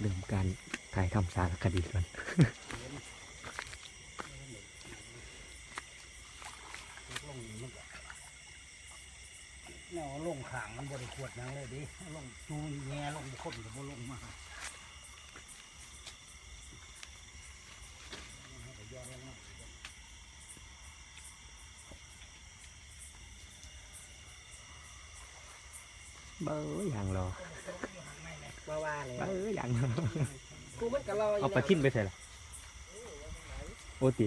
เริ่มการถ่ายทำสารคดีกันลงนี่มันก็แนวลงขางมันบริขวดหยังเลยดิลงจูแง่ลงคนก็บ่ลงมาให้ก็ย่อลงมาเบ้ออย่างรอ มาว่าเลย เบ้ออย่างรอ กูมันก็รออยู่เอาปลาทิ้นไปใส่ละโอ้ตี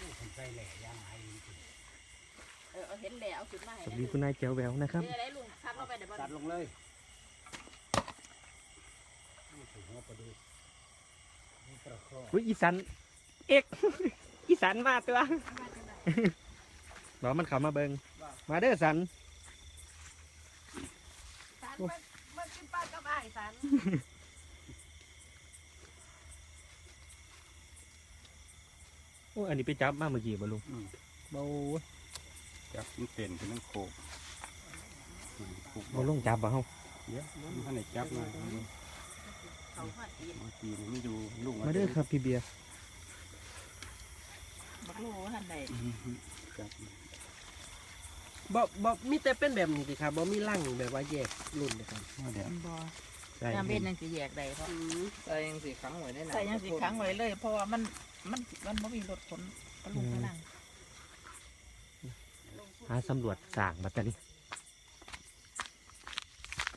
ลูกคนใส่แหล่ย่างไห้จริงเออเอาเห็นแล้วเอาขึ้นมาให้สวัสนะดีคุณนายเจ้าแววนะครับ เดี๋ยวอะไรลุงซัดลงไปเดี๋ยวๆมันตัดลงเลยนี่ถึงหัวปลาดูนี่ประคองอุ้ยอีสันเอกอีสันมาตัวบอกมันเขามาเบิงมาเด้อสันซัน มันมันกินปลากับไอ้ซันโอ้อันนี้ไปจับมาเมื่อกี้บ่ลุงอืมเบ้าจับมันเป็นเป็นน้ำโคกอืมคุกบ่ลุงจับบ่เฮาเดี๋ยวมันท่านไหนจับมาเขาหัดกินบางทีมันไม่ดูลูกมาเด้อครับพี่เบียร์บักโลหันใดอืมจับ บ่บ่มีแต่เป็นแบบนี้สิครับบ่มีร่างแบบว่าแยกรุ่นนะครับว่าเดี๋ยวบ่ใช่ยามเบ็ดยังสิแยกได้เพราะใส่ยังสิขังไว้ได้นะใส่ยังสิค้างไว้เลย เพราะว่ามันมันมันบ่มีรถขนกระลุงกระลังหาสำรวจสร้างบัดนี้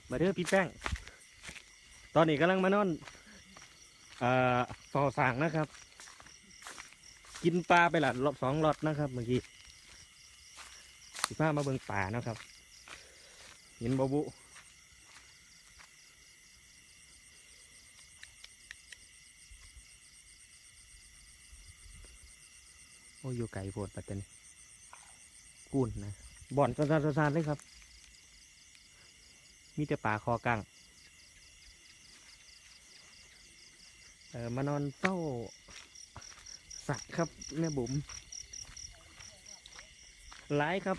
มาเด้อพี่แป้ง ตอนนี้กำลังมานอนเอ่อต่อสร้างนะครับ กินปลาไปละรอบสองรอบนะครับเมื่อกี้ สิพามาเบิ่งป่านะครับ เห็นบบุโอ้อยู่ไก่โพดปัตตานีกูนนะบ่อนก็ซาซาๆเลยครับ มีแต่ป่าคอกังเออมานอนเฝ้าสัตว์ครับแม่บุ๋มหลายครับ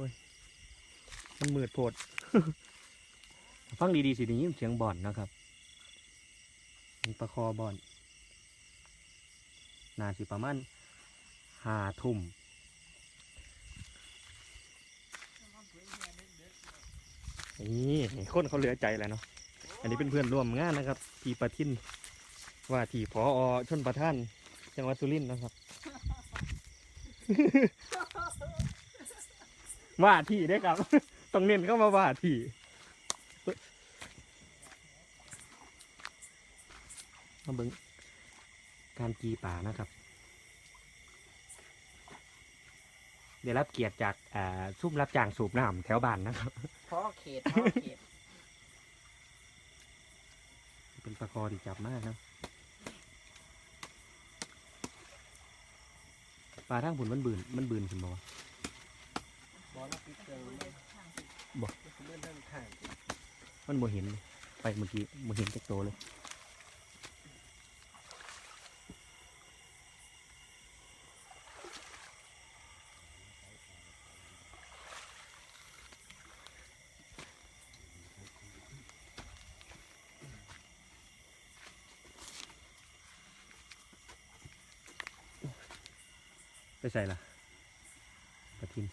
อ้ย มันมืดโพด ฟังดีๆสิได้ยินเสียงบ่อนนะครับ มีประคอบ่อน นาสิประมาณหาทุ่มนี่คนเขาเหลือใจแล้วเนาะ อันนี้เป็นเพื่อนร่วมงานนะครับ ทีประทิน ว่าทีพออชนประท่าน จังหวัดสุรินทร์นะครับ ว่าที่ได้อครับ ต้องเน้นเข้ามาว่าที่มาเบิ่งการกีป่านะครับ ได้รับเกียรติจากอ่าซุ่มรับจ้างสูบน้ำแถวบ้านนะครับพ่อเขตพ่อเขต เป็นปลาคอที่จับมากนะปลาทั้งผุนมันบืนมันบืนขึ้นมาวะบ่รั บผิดเกินบ่เดินทางทางมันโมเห็นไปเมื่อกี้โมเห็นจากโตวเลยไปใส่ละทิน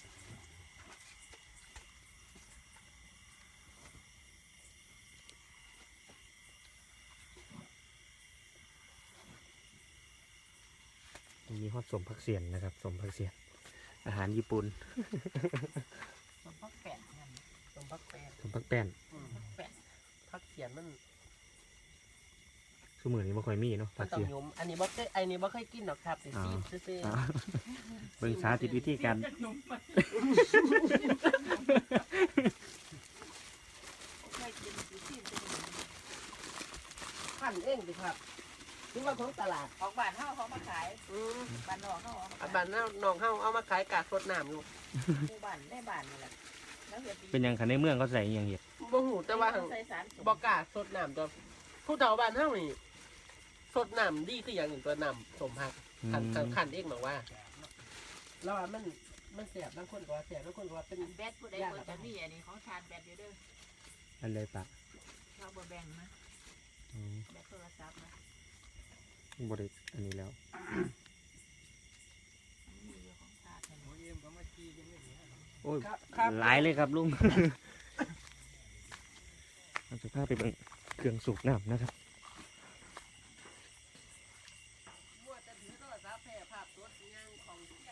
มีฮอตสม พักเสียนนะครับ สมพักเสียน อาหารญี่ปุ่นมันพักแปดนั่นต้มพักแปดสมพักแป้นอืมแปดพักเขียนมันสมือนี้ไม่ค่อยมีเนาะมัพันกต้องเสียนยมอันนี้บ่เคยอันนี้บ่เคยกินหรอกครับสิอ๋อ ซีซื่ออ่าเบิ่งสาธิตวิธีการไม่กินอยู่ที่เป็นๆพันเองสิครับ นี่ว่าของตลาดของบ้านเฮาเขามาขายอืมบ้านนอกเขาเอามาอัขานยบ้านน้าน้องเฮาเอามาขายกากรดน้ำอยู่หมู่บ้านในบ้านนี่แหละแล้วเฮ็ดเป็นหยังคันในเมืองเขาใส่อิหยังเห็ดบ่หูแต่ว่าหั่งใส่สารบ่กล้าสดน้ำตัวผู้เฒ่าบ้านเฮานี่สดน้ำดีคืออย่างหนึ่งตัวน้ำสมพักขันขันขันเองบอกว่าแล้วว่ามันมันเสียบบางคนก็ว่าเสียบบางคนก็ว่าเป็น แบตผู้ใดบ่จะมีอันนี้ของชาร์จแบตอยู่เด้ออันเลยปะเราบ่แบ่งนะอืมแบตโทรศัพท์นะ บริอันนี้แล้วมันมีอยู่ของชาร์จนั่นโอ้ยเอ็มก็มาขี่กันเลยเนี่ยโอ้ยครับครับหลายเลยครับลุงเราจะพาไปเบิ่งเครื่องสูบน้ำนะครับมัวแต่ถือโทรศัพท์แพร่ภาพสดงานของเสีย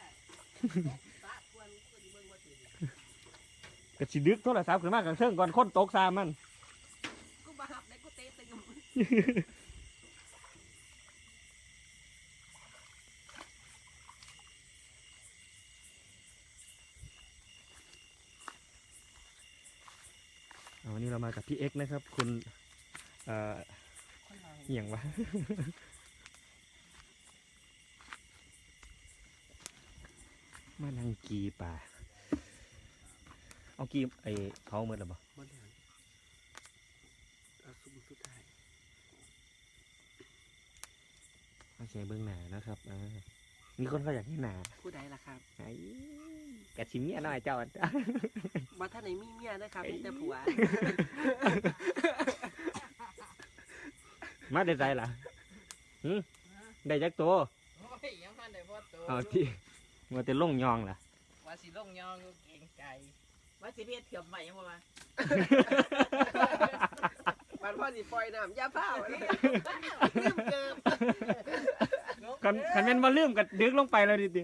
ตะควรควรเบิ่งว่าถือกระสิดึกโทรศัพท์ขึ้นมากับเครื่องก่อนคนตกซามันกูบ้าหับได้กูเตะตึงมึง เอาวันนี้เรามากับพี่เอ็กซ์ นะครับ คุณเอ่อเหี่ยงวะมานั่งกีป่า เอากีไอเขาเมื่อหรือเปล่าบ่ได้เอาสุดสุดท้ายมาใช้เบื้องหน้านะครับอ่ามีคนเขาอยากให้หนาผู้ใดล่ะครับไอ้กระชิมเนี่ยน้อยเจ้า บ่ท่านไหนมีเมียนะครับมีแต่ผัว มาได้ใจล่ะหึได้จักตัวโอ้ยยังพันได้พอโตเอาที่มาแต่ล่งยองล่ะ ว่าสิลงยองอยู่เก่งใจว่าสิเฮ็ดเทียมใหม่ยังบ่ว่ามันพ่อสิปล่อยน้ำอยาเผาเลยลืมเกิบคันคันแม่นบ่ลืมก็ดึกลงไปแล้วดิติ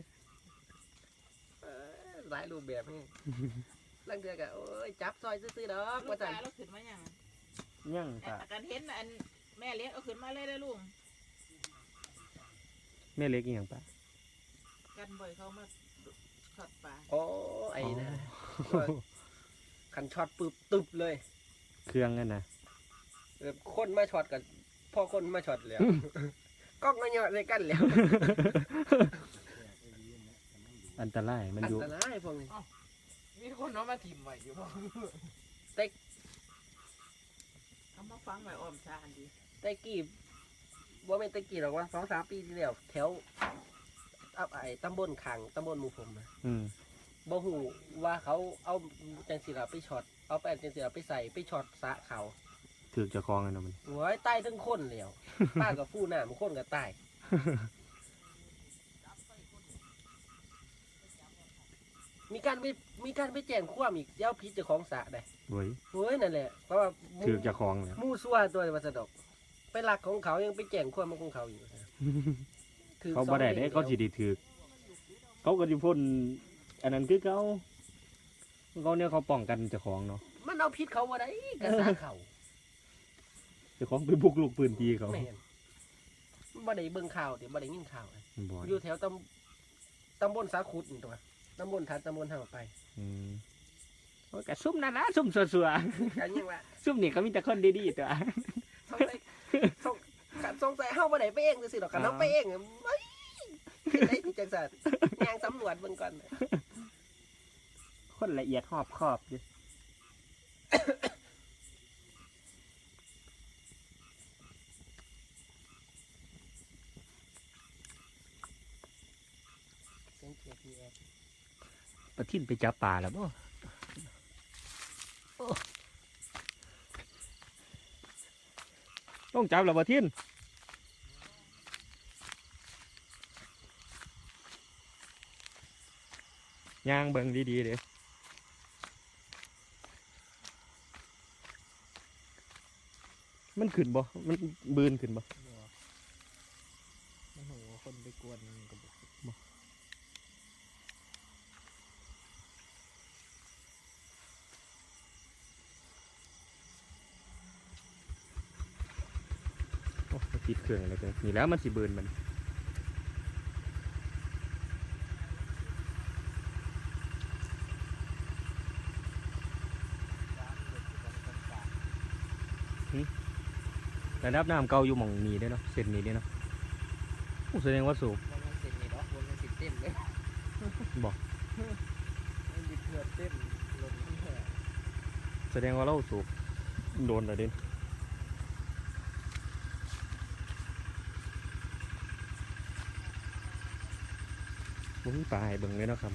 เออหลายรูปแบบนี่ ลังเดือก็โอ้ยจับซอยซื่อๆดอกลูว่ากจัตานเราขึ้นมายังยังตาอาการเห็นอันแม่เลี้ยงเอาขึ้นมาเลยได้อลุงแม่เล็กอีหยังปะกันบ่อยเขามาทอดปลาโอ้ไอ้นะคันช็อตปึ๊บตึบเลยเครื่องนั่นนะเออคนมาช็อตกันพ่อคนมาช็อตแล้วกล้องก็เหยาะใส่กันแล้วอันตรายมันอัอยู่นตรายพวกนี้ มีคนเอามาถิ่มไว้อยู่บ่เต็กเอามาฟังไว้อ้อมชาอันดีแตะกี้ว่าไม่นแตะกี้หรอกว่าสองสามปีที่แล้วแถวอับไอ้ตำบลขังตำบลหมู่ผมนะอืมบ่ฮู้ว่าเขาเอาจังสิล่ะไปช็อตเอาแป้นจังสิล่ะไปใส่ไปช็อตสระเขาถือจะคลองกันเนาะมัน โอ้ยตายทั้งคนแล้ว ป้ากับผู้น้ำคนก็ตาย การไปมีการไปแจ้งความอีกเจ้าพิษเจ้าของสระได้เว้ยเฮ้ยนั่นแหละเพราะว่าหมู่ถือจะคลองแล้วหมู่ซัวตัววัสดอก ไปหลักของเขายังไปแจ้งความมาของเขาอยู่นะถือเขาบ่ได้สองเด้ดือนเขาสิได้ถือเขาก็สิพ่นอันนั้นคือเขาเขาเนี่ยเขาป้องกันเจ้าของเนาะมันเอาพิษเขาบ่ได้กระสาเขาเจ้าของไปบุกลุกปืนทีเขาแม่นบ่ได้เบิ่งข่าวเดี๋ยวบ่ได้ยินข่าวนะบ่อยู่แถวตำตำบลสาขุดนี่ตัว ตำบลทัดตำบลทางออกไปอืมโอ้ยกะซุ่มนั่นนะซุ่มสัวกันยังว่าๆซุ่มนี่เขามีแต่คนดีๆตัว สงสัยสงกันสงสัยเฮาบ่ได้ไปเองซื่อๆดอกกันเฮาไปเองเอ้ยเฮ็ดได้ที่จังซั่นย่างสำรวจเบิ่งก่อนคนละเอียดรอบคอบอยู่ เสียงเกียร์พีแอ ประทินไปจับปลาแล้วบ่ต้องจับแล้วประทินย่างเบิ่งดีๆเด้มันขึ้นบ่ มันบืนขึ้นบ่โอ้โหคนไปกวนกับ โอ้มันติดเค รื่องอะไรกันนี่แล้วมันสิบืนมันระดับน้ำเก่าอยู่หม่องนี้เด้อเนาะเส้นนี้เด้อเนาะโอ้แสดงว่าสูบบ่แม่นสินี่ดอกบ่แม่นสิเต็มเลยบอกมันสิเกือบเต็มรถมันแห่แสดงว่าเราสูบโดนแล้วเด้ ผมมี ปลายเบิ่งเลยนะครับ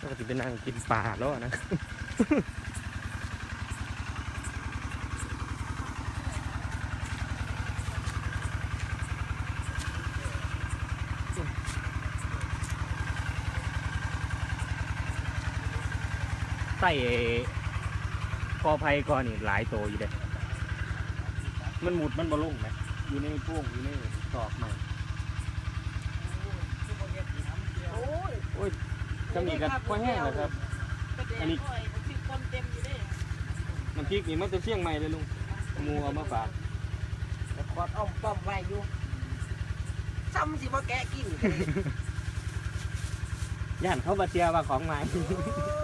ก็จะไปนั่งกินปลาแล้วนะ ใส่กอไผ่ก่อนนี่หลายตัวอยู่เด้มันหมุดมันบอลุ่งไหมอยู่ในพวงอยู่ในตอกใหม่โอ้ยจำนี้กันพอแห้งแล้วครับ อันนี้ที่คนเต็มอยู่เด้น้ำพริกนี่มันจะเชี่ยงใหม่เลยลุงหมูเอามาฝากแต่ขอดอ้อมป้อมไว้อยู่ซ้ำสิบ่แกะกินย่านเขาบาเจียว่าของใหม่โอ้ยค่ะ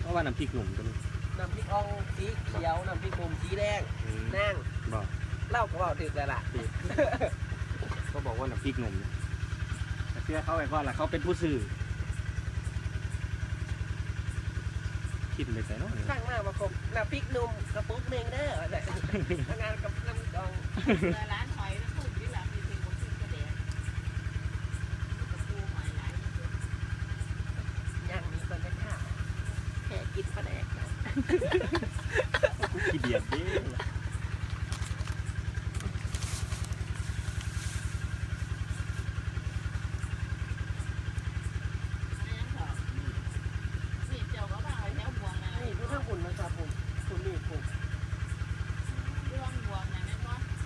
เพราะว่าน้ำพริกหนุ่มตัวนี้น้ำพริกอ่องสีเขียวน้ำพริกหนุ่มสีแดงอืมนั่งบอกเล่าก็บอกถึกแล้วล่ะก็บอกว่าน้ำพริกหนุ่มนะแต่เชื่อเขาไอ้ก่อนล่ะเขาเป็นผู้สื่อคิดเลยใส่เนาะข้างหน้ามาคมน้ำพริกหนุ่มกระปุกหนึ่งเด้อแต่ทำงานกับน้ำพริกอ่องร้านหอยแล้ นะแม่นบ่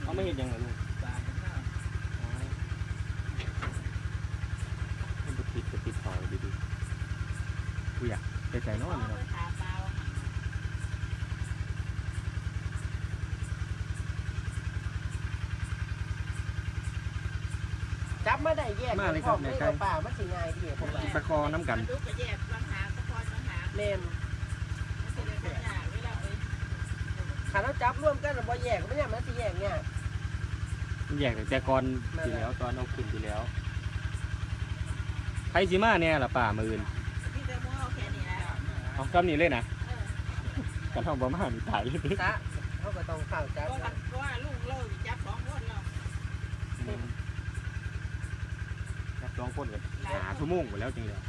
เขาไม่เห็นยังไงลุงมันจะติดจะติดคอดีๆกูอยากไปใส่นอนเอาเนะไปถาเปล่า จับมาได้แยกของไม่เอาป่ามันสิง่ายดีผมว่าตะคอน้ำกันดูกระแยกปัญหาก็พอปัญหาเล่นสิได้ปัญหาเวลาไปขันเราจับร่วมกันแล้วบ่แยกไม่ใช่มันสิแยกเนี่ยมันแยกแต่ก่อนทีแล้วตอนเอาขึ้นทีแล้วไผสิมาเนี่ยล่ะป่ามืออื่นพี่แต่บ่เอาแค่นี้นะเอาคำนี้เลยนะเออกันทำบ่มามีตายเลย ซะเขาก็ต้องเข้าจับก็มันก็ว่าลูกเราจับสองคนเรา นับ สองคนกันหาชั่วโมงหมดแล้วจริงเลย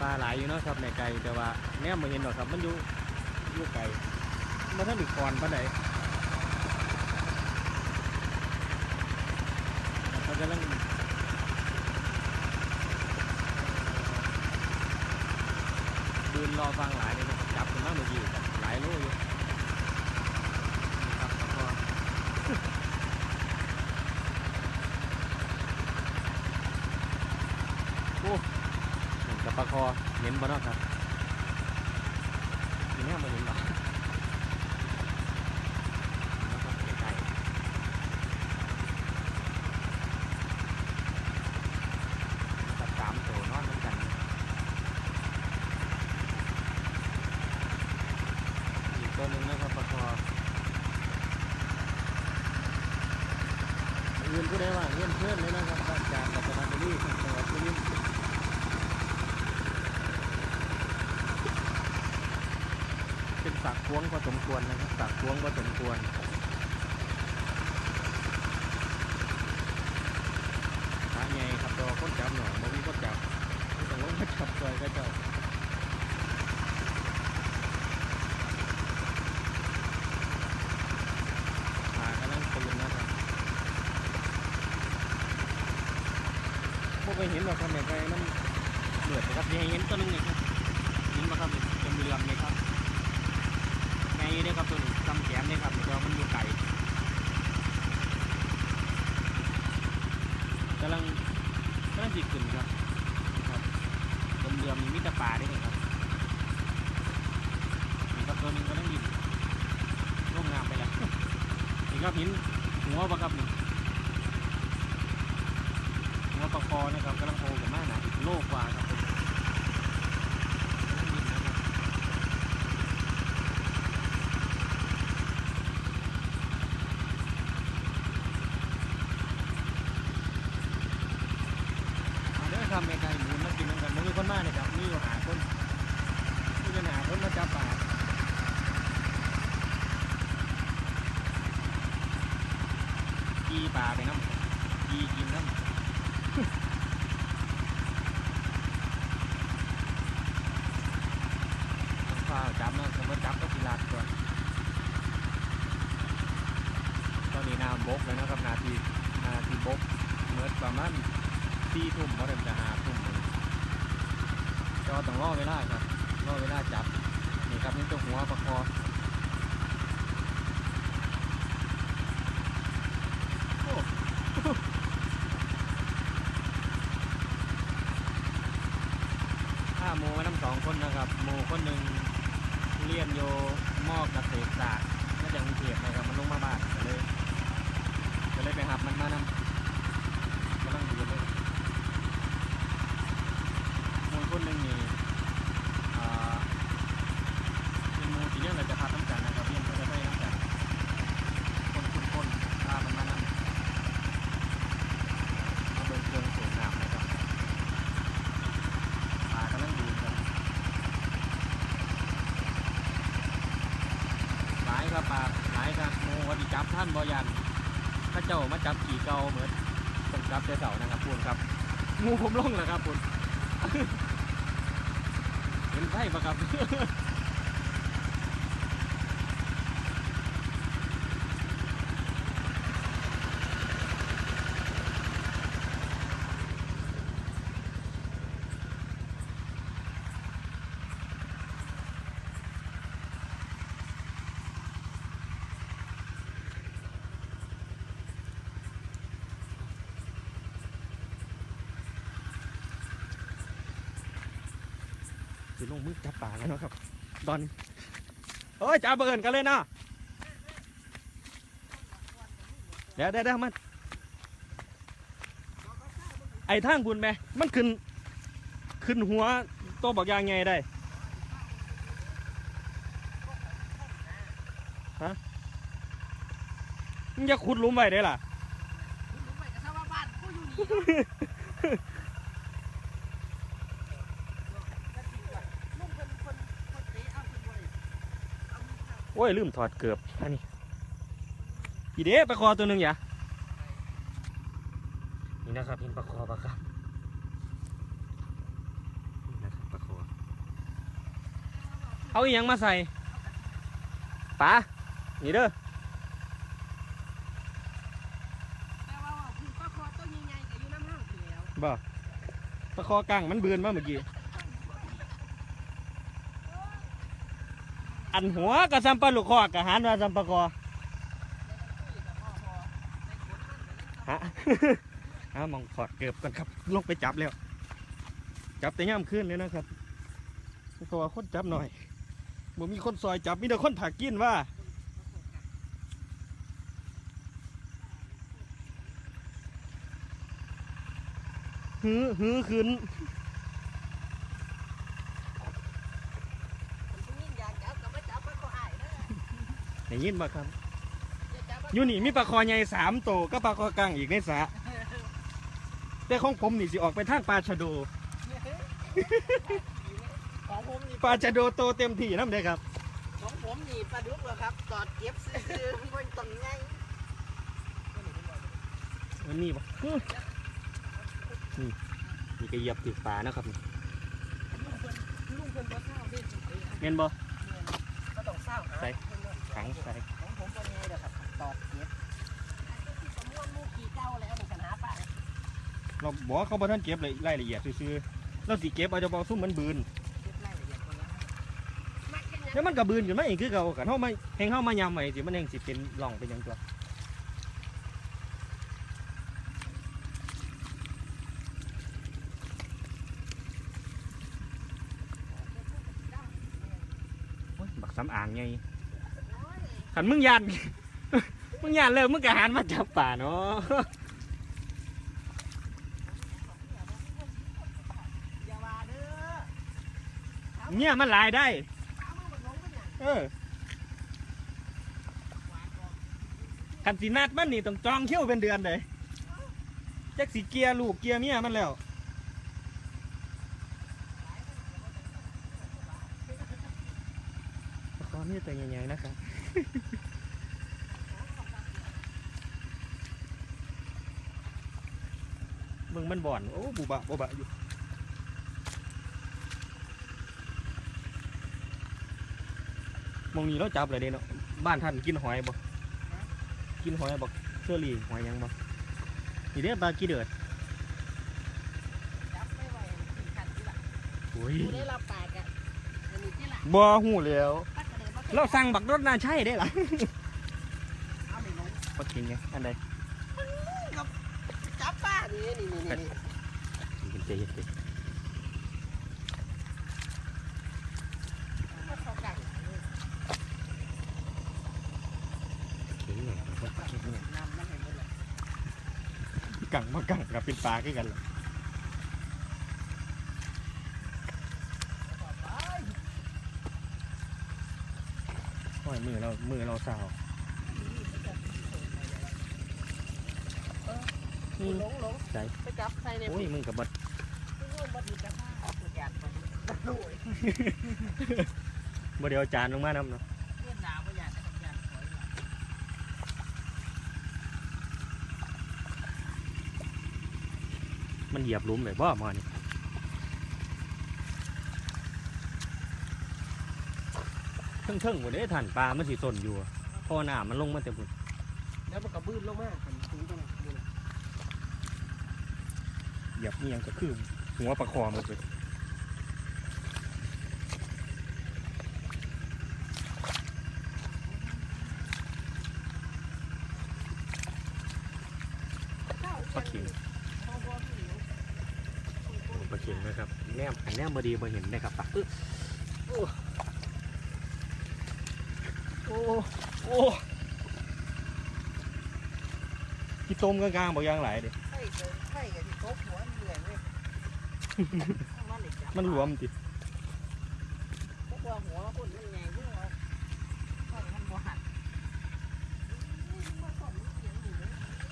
ปลาหลายอยู่เนาะครับในไก่แต่ว่าแนมมาเห็นหรอกครับมันอยู่อยู่ไก่มันท่านดึกก่อนปานใด มันกำลังดืนรอฟังหลายเลยนะครับจับกันมากเมื่อกี้หลายโลอยู่นี่ครับแล้วก็โอ้กับปลาคอเห็นบ่เนาะครับทีนี้มาเห็นหรอนะครับใกล้ๆกับสามตัวนอนเหมือนกันอีกตัวหนึ่ง นะครับปลาคอเงินผู้ใดว่าเงินเพื่อนเลยนะครับบ้าจากกัตนาบุรีจังหวัดสุรินทร์เป็นสักพวงพอสมควรนะครับสักพวงพอสมควรหาไงครับตัวคนจับหน่อยบ่มีคนจับไม่ต้องลงมาจับซอยก็เจ้าหากำลังตื่นนะครับพวก ไปเห็นหรอกครับเนี่ยไปมันเดือดนะครับยังเห็นตัวนึงเนี่ยครับเห็นไหมครับเป็นเรือมเลยครับไงเนี่ยครับตัวนี้กำแขมเนี่ยครับเดี๋ยวมันอยู่ไก่กำลังกำลังจิกขึ้นครับครับบนเรือมีมิตรป่าด้วยครับนี่ครับตัวนึงกำลังดินร่วงน้ำไปแล้วนี่ครับหินหัวปะครับนี่หัวปลาคอนะครับกำลังโผล่กับมาหนาอีกโลกกว่าครับผมนี่นะครับเอาเด้อครับแม่ไก่หมุนมากินน้ำกันมันมีคนมาเนี่ยครับมีอยู่หาคนมีปัญหาคนมาจับปลา กีปลาไปน้ำกีกินน้ำต้องฟ้าจับนะสมมติจับก็กีฬาก่อนตอ นี้น้ำบกเลยนะครับนาทีนาทีบกเมื่อประมาณสี่ทุ่มเพราะเดิมจะหาทุ่มจอต้องรอเวลาครับรอเวลาจับนี่ครับนี่ตัวหัวประคอห้าโมมาทั้งสองคนนะครับโมคนหนึ่งเรียนโยมอกเกษตรศาสตร์มาจากกรุงเทพนะครับมันลงมาบ้านก็เลยก็เลยไปหับมันมานำกำลังดูเลยโมคนหนึ่งนี่อ่าเป็นโมที่เนี่ยเราจะพาทั้งกันนะครับเรียนก็จะได้ทั้งกันคนคุณคนพามันมานำมาเบิ่งเครื่องสูบน้ำนะครับ ปลากำลังดูกันหลายครับปลาหลายครับโมวัดีจับท่านบอยันถ้าเจ้ามาจับขี่เกาเหมือนต้องจับเจ้าเสานะครับคุณครับงูผมล่องแล้วครับคุณเห็นไฟปะครับ สิลงมือจับปลาแล้วเนาะครับ ตอนโอ้ยจับเบิร์นกันเลยเนาะเดี๋ยวเดี๋ยวเดี๋ยวมัน ไอ้ทางบุญไหมมันขึ้น ขึ้นหัวโตวบอกยางไงได้ฮะมึงจะขุดหลุมไว้ได้ล่ะคุณรู้ไหมกระทว่าบ้านกูอยู่นี่ลุงเพิ่นเพิ่นเพิ่นเตะเอาเพิ่นบ่ได้เอามื อเข้าโอ้ยลืมถอดเกือบอันนี้อีเด้ปลาคอตัวหนึ่งอย่านี่นะครับเห็นปลาคอปะครับนี่นะครับปลาคอเอาอีหยังมาใส่ปลานี่เด้อแต่ว่าว่าคุณก็คอตัวใหญ่ๆก็อยู่น้ำห้างอยู่แล้วบ่ปลาคอกังมันเบือนมาเมื่อกี้ อันหัวกับซัมปลาลูกคอกับหารว่าซัมปลาคอฮะฮะมองถอดเกือบกันครับลงไปจับแล้ว จับแต่ย่ำขึ้นเลยนะครับเพราะว่าคนจับหน่อยบ่มีคนซอยจับมีแต่คนถักกินว่าหื้อหื้อขึ้น คุณยิ่งอยากจับก็มาจับมันก็อายเด้อ ได้ยินบ่ครับอย่าจับมันอยู่นี่มีปลาคอใหญ่สามโตวก็ปลาคอกลางอีกในสระแต่ของผมนี่สิออกไปทางปลาชะโดของผมนี่ปลาชะโดโตเต็มที่น้ำเด้อครับ ของผมนี่ปลาดุกเหรอครับตอดเก็บซื้อๆมันต้องไงมันนี่บ่ฮึนี่นี่ก็เหยียบติดปลานะครับลุงเพิ่นลุงเพิ่นบ่เศร้าเด้จังเลยเห็นบ่ก็ต้องเศร้าหาใส่ ถังใส่ของผมบ่ไงเด้อครับตอดเก็บสมมติมูกี่เจ้าแล้วนี่กันหาปลาเราบอกเขาบ่ทันเก็บเลยรายละเอียดซื่อๆเราสิเก็บเอาเฉพาะซุ่มมันบืนเก็บรายละเอียดก่อนนะมักกันยังแล้วมันก็บืนขึ้นมาเองคือเก่ากันเฮามาแหงเฮามายำไว้สิมันยังสิเป็นร่องเป็นหยังตัวโอ้ยบักสำอางไง ขันมึงยันมึงย่าเลิกมึงกะหันมาจับป่าเนาะอย่าว่าเด้อเนี่ยมันลายได้ เอามือบักหลงเป็นหยังเออคันสีนัดมันนี่ต้องจองเที่ยวเป็นเดือนเลยจักสีเกียร์ลูกเกียร์เมียมันแล้วขอมีแต่ใหญ่ๆนะครับ มึงมันบ่อน โอ้บุบะบุบะอยู่มองนี้เราจับเลยเด้เนาะบ้านท่านกินหอยบ่กินหอยบ่เชอรี่หอยหยังบ่นี่เด้ปลากีเดือดจับไม่ไหวขี่ขันที่ละโอ้ยกูได้รับปากอะอันนี้ที่ละบ่หูแล้วปักกระ เดินมาเราสั่งบักรถน่าใช่ได้ล่ะเอาไม่หลงบ่กินไงอันใดจับป้านี่นี่นี่นี่กินเจเย็นเจมาเข้ากันเก่งเนี่ยมันก็เก่งเนี่ยน้ำมันให้หมดเลยกังมากังกับเป็นปลาคือกันล่ะโอ้ย อเรามือเราสาวหลงหลงใจไปจับใส่ในโอ้ยมึงกับบัดที่นู่นบ่มีกระทะเอาตัวอย่างไปโอ้ยบ่เดี๋ยวจานลงมานำเนาะเพื่อนหนาวไม่อยากจะทำงานขอยละมันเหยียบหลุมแบบว่ามานี่ เทิงๆหมดเด้ท่านปลามันสิสนอยู่อะเพอหน้ามันลงมาแต่บุญแล้วมันก็บื้นลงมาคันถึงตรงนั้นนี่นะเหยียบนี่ยังก็คือหัวปลาคอหมดเลยปลาเข็งปลาเข็งนะครับแนมอันแนมบดีมาเห็นนะครับปลาอึ๊ะ โอ้โอ้โอ้ที่ต้มกลางๆบอกยางไหลายเดิไข่เกินไข่กับที่โต๊ะหัวมันเหนื่อยเว้ยข้างบ้านเด็กจับมันหลวมติพวกว่าหัวคนมันใหญ่เยอะเอาข้างมันบ่หัก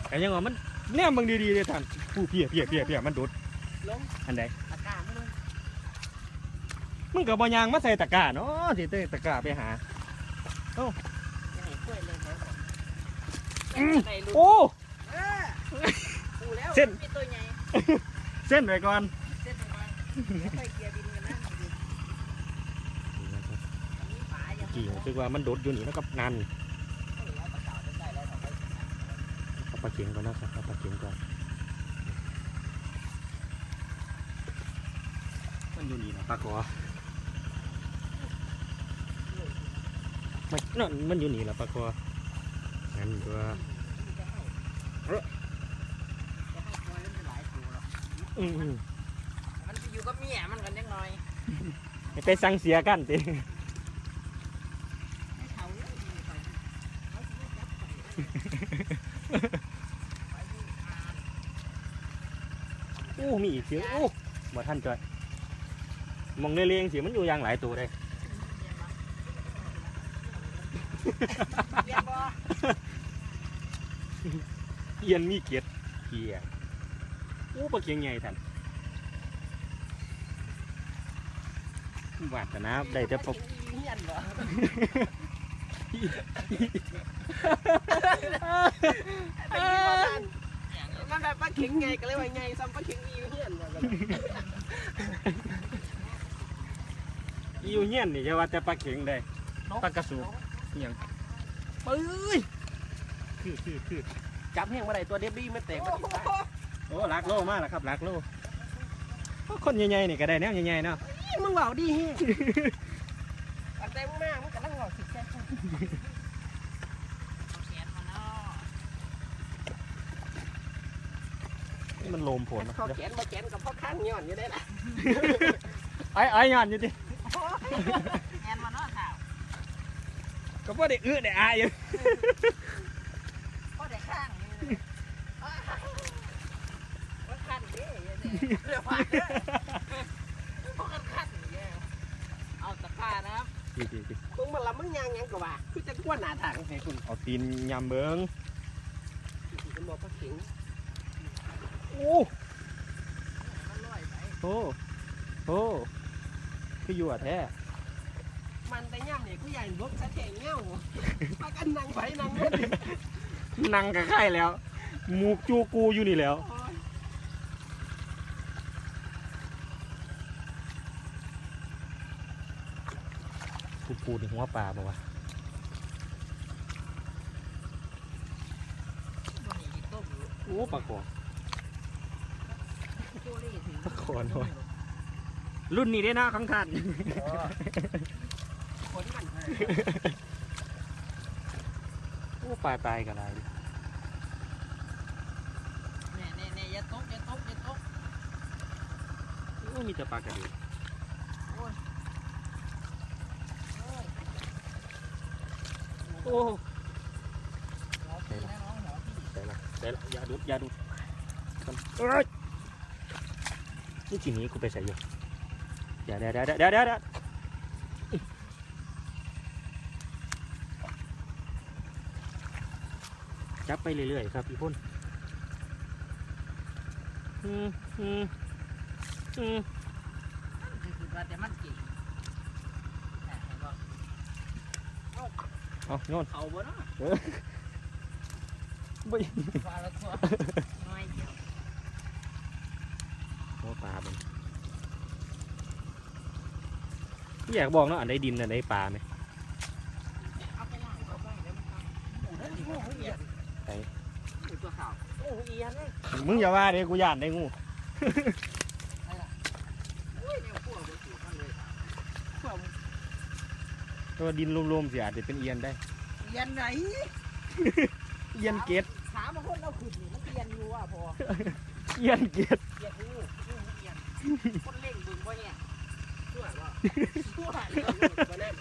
แต่ยังว่ามันแนมเบิ่งดีๆเลยท่านผู้เพียเพียเพียเพียมันโดดลงอันใดอากาศมันเลยมึงกับบอยางมาใส่ตะกร้าเนาะสิเต้ตะกร้าไปหา ยังไงกล้วยเลยเขาบอกใส่ลูกโอ้เออกูแล้วเส้นมีตัวใหญ่เส้นไว้ก่อนเส้นมาไข่เกียร์บินกันนะดิมีฝาอย่างกี่รู้สึกว่ามันโดดอยู่นี่นะครับนั่นแล้วตะเก่าได้แล้วต่อไปเอาปลาเข็งก่อนนะครับเอาปลาเข็งก่อนมันอยู่นี่นะปลาคอ มันนั่นมันอยู่นี่แหละปลาคอนั่นตัวจะให้ปล่อยมันเป็นหลายตัวหรอกอืมมันจะอยู่กับเมียมันกันยังน้อยๆไปสั่งเสียกันติให้เขาเลยมีไฟเขาสิได้จับไฟโอ้มีอีกเสียงโอ้บ่ท่านจอยมองเรียงๆเสียมันอยู่อย่างหลายตัวเลย เรียนบ่เอียนมีเกียรติเกียร์โอ้ปลาเคียงใหญ่ท่านวาดนะได้แต่ปลาเฮียนบ่มันแบบปลาเข็งไงก็เลยว่าไงซ้ำปลาเข็งอีเฮียนบ่อิวเงี้ยนนี่จะว่าแต่ปลาเข็งได้ปลากระสูเอียง เอ้ยคือคือคือจับแห้งมาได้ตัวเดบบี้ไม่แตกมันอีกตายโอ้ลักโลมากแล้วครับลักโลโอ้คนใหญ่ๆนี่ก็ได้แนวใหญ่ๆเนาะมึงเบาดีแฮงอันใจมึงมากมึงกำลังเบาสิแซ่บเอาแขนมาเนาะนี่มันโลมผลเขาแขนบ่แขนกับพ่อข้างย้อนอยู่ได้ล่ะไอ้ไอ้ยานอยู่ดิ แขนมาเนาะสาว ก็พอได้อื้อได้อายอยู่ข้างนี่เลยว่าคันเด้เนี่ยเดี๋ยวผ่านเด้อเพราะกันคันเนี่ยเอาตะกร้านะครับดีดีดีมึงมาละมึงยางหยังก็ว่าคือจะกวนหน้าทางให้คุณเอาตีนยำเบิงคุณบอกว่าเก่งโอ้มันลอยไปโหโอ้คืออยู่อะแท้ มันแต่ย่ำเนี่ยกูใหญ่บกสะแทงเงี้ยวพากันนั่งไปนั่งนั่งกับไข่แล้วหมูกจูกูอยู่นี่แล้วกูกูนี่หัวปลาบอกว่าโอ้ปลาคอโคเล่ถึงปลาคอน้อยรุ่นนี้ได้นะของทัน โอ้ปลาตายกันไรเนี่ยเนี่ยเนี่ยอย่าตกอย่าตกอย่าตกโอ้มีแต่ปลากระเดีโอ้ยโอ้ยโอ้หมอพี่นะน้องหมอพี่ได้ละได้ละอย่าดุดอย่าดุดกันเอ้ยนี่ทีนี้กูไปใส่อยู่เดี๋ยวเดี๋ยวเดี๋ยวเดี๋ยวเดี๋ยวเดี๋ยว จับไปเรื่อยๆครับพี่พ่นอืมอืมอืมคือคือว่าแต่มันเก่งน่ะเห็นบ่เอาโยนเขาบ่เนาะบ่ว่าแล้วตัวน้อยเดียวหัวปลามันอยากบอกเนาะอันใดดินอันใดปลาไหม เอาไปล้างเขาไว้แล้วมันทำหมูนั่นสิหมูเอียน ไป หมูตัวขาวโอ้โหเอียนเลยมึงอย่าว่าเด้กูย่านได้งูโอ้ยเนี่ยพวกมันสิมันเลยพวกมันตัวดินรวมๆสิอาจจะเป็นเอียนได้เอียนไหนเอียนเกตถามมาคนเราขึ้นนี่มันเอียนอยู่อะพอเอียนเกตเอียนงูงูเอียนคนเล่งบึงบ่เนี่ยชั่วบ่ชั่วเลยบ่เล่น